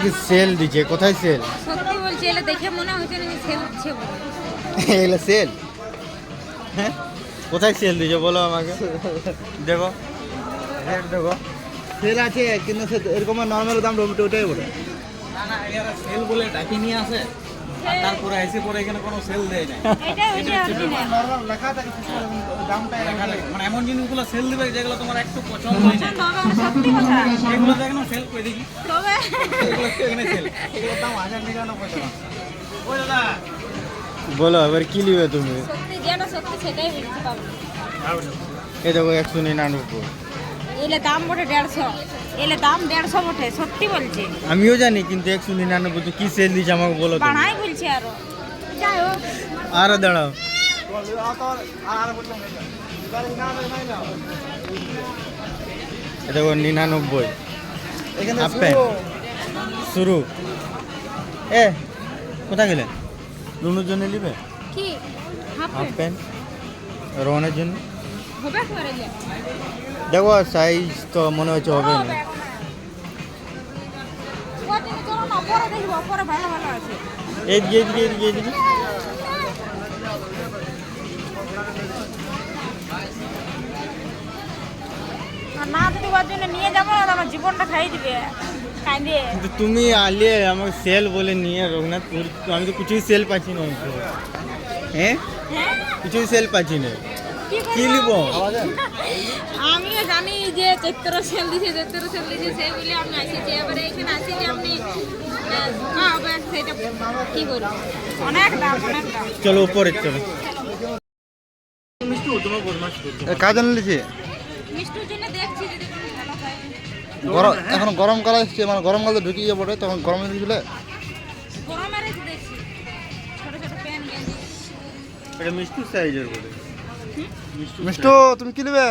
কি সেল দিছে? কোথায় সেল সত্যি বলছি এলে দেখে মনে হচ্ছে না সেল হচ্ছে বলে। এগুলো সেল হ্যাঁ? কোথায় সেল দিছে বলো আমাকে? দেখো। রেট দেখো। সেল আছে কিন্তু সে এরকম নর্মাল দাম রবিটা ওটাই বলে। না না এরা সেল বলে ডাকি নিয়ে আসে তারপরে এসে পরে এখানে কোনো সেল দেয় না। মানে এমন জিনিসগুলো সেল দিবে যেগুলো তোমার একটু পছন্দ হয় না কথা। এগুলো দেখেন সেল করে দেখি তবে এখানে সেল এগুলোর দাম হাজার নিরানব্বই টাকা। ওই দাদা। বলো এবার কি নিবে তুমি? এই দেখো একশো নিরানব্বই। এলে দাম বটে দেড়শো। এলে দাম দেড়শো বটে সত্যি বলছি। আমিও জানি কিন্তু একশো নিরানব্বই তো কি সেল দিচ্ছে আমাকে বলো। বাড়াই বলছি আরও। যাই হোক। আরও দাঁড়াও। দেখো নিরানব্বই। হাফ প্যান্ট শুরু। এ কোথায় গেলে? রুনুর জন্য নিবে? কি? হাফ হাফ প্যান্ট রোহনের জন্য? দেখো সাইজ তো মনে হচ্ছে হবে না। যদি ওর জন্য নিয়ে যাব না আমার জীবনটা খাই দিবে। কাঁদিয়ে তুমি আলিয়ে আমাকে সেল বলে নিয়ে রঘুনাথ পুর- আমি তো কিছুই সেল পাচ্ছি না। হ্যাঁ? হ্যাঁ? কিছুই সেল পাচ্ছি না। কি? নিব আমিও জানি যে চৈত্র সেল দিছে চৈত্র সেল দিছে সেই বলে আমি আসেছি। এবারে এখানে আসি যে আপনি কি করব? অনেক দাম অনেক দাম। চলো উপরে চলো। মিষ্টুর জন্য দেখছি যদি গরম এখন গরমকাল এসছে মানে গরমকালে ঢুকিয়ে যাব তখন গরম দিলে গরমের দেখছি। ছোট ছোট প্যান্ট এটা মিষ্টু সাইজের বলে মিষ্টু তুমি কি নেবে?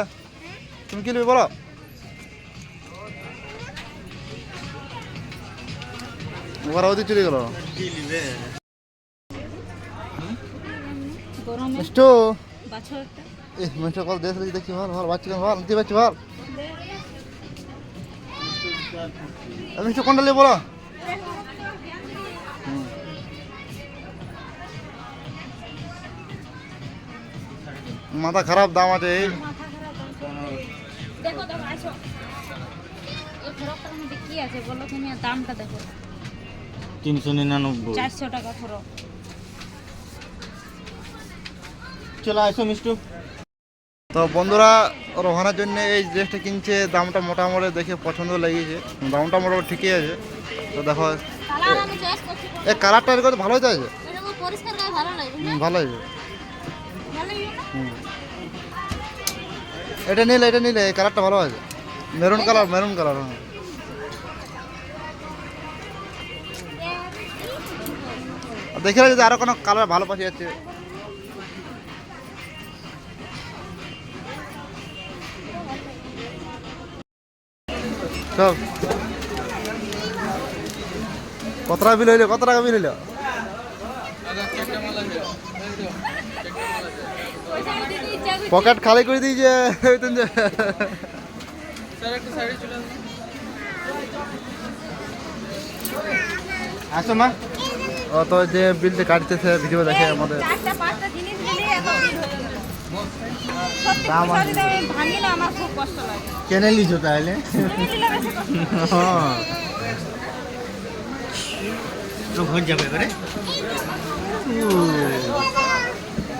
তুমি কি নেবে বলো। ওরা ওদিকে চলে গেল। কি নিবে? গরমে মিষ্টু। বাছো মিষ্টু কল দেশ দেখছি ভালো ভালো বাচ্চা ভালো নিতে পারছি ভালো এ, মিষ্টু কোনটা নেবে বলো। মাথা খারাপ দাম আছে এই। দেখো দেখো আসো। এই ফ্রকটার মধ্যে কি আছে বলো তুমি দামটা দেখো। তিনশো নিরানব্বই। চারশো টাকা ফ্রক চলো আসো মিষ্টু। তো বন্ধুরা রোহানের জন্য এই ড্রেসটা কিনছে দামটা মোটামুটি দেখে পছন্দ লেগেছে। দামটা মোটামুটি ঠিকই আছে। তো দেখো এই কালারটা এরকম ভালো হয়েছে আছে ভালো লাগে এটা নিলে এটা নিলে, এই কালারটা ভালো আছে মেরুন কালার মেরুন কালার দেখে যদি আরও কোনো কালার ভালো পাশে যাচ্ছে সব কত টাকা বিল হইল? কত টাকা বিল হইল? পকেট খালি করে দিয়েছে যে। আসো মা। ও তো যে বিলটা কাটতেছে ভিডিও দেখে আমাদের। কেনে লিছো তাহলে? হ্যাঁ যাবে এবারে?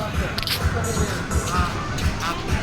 Thank you.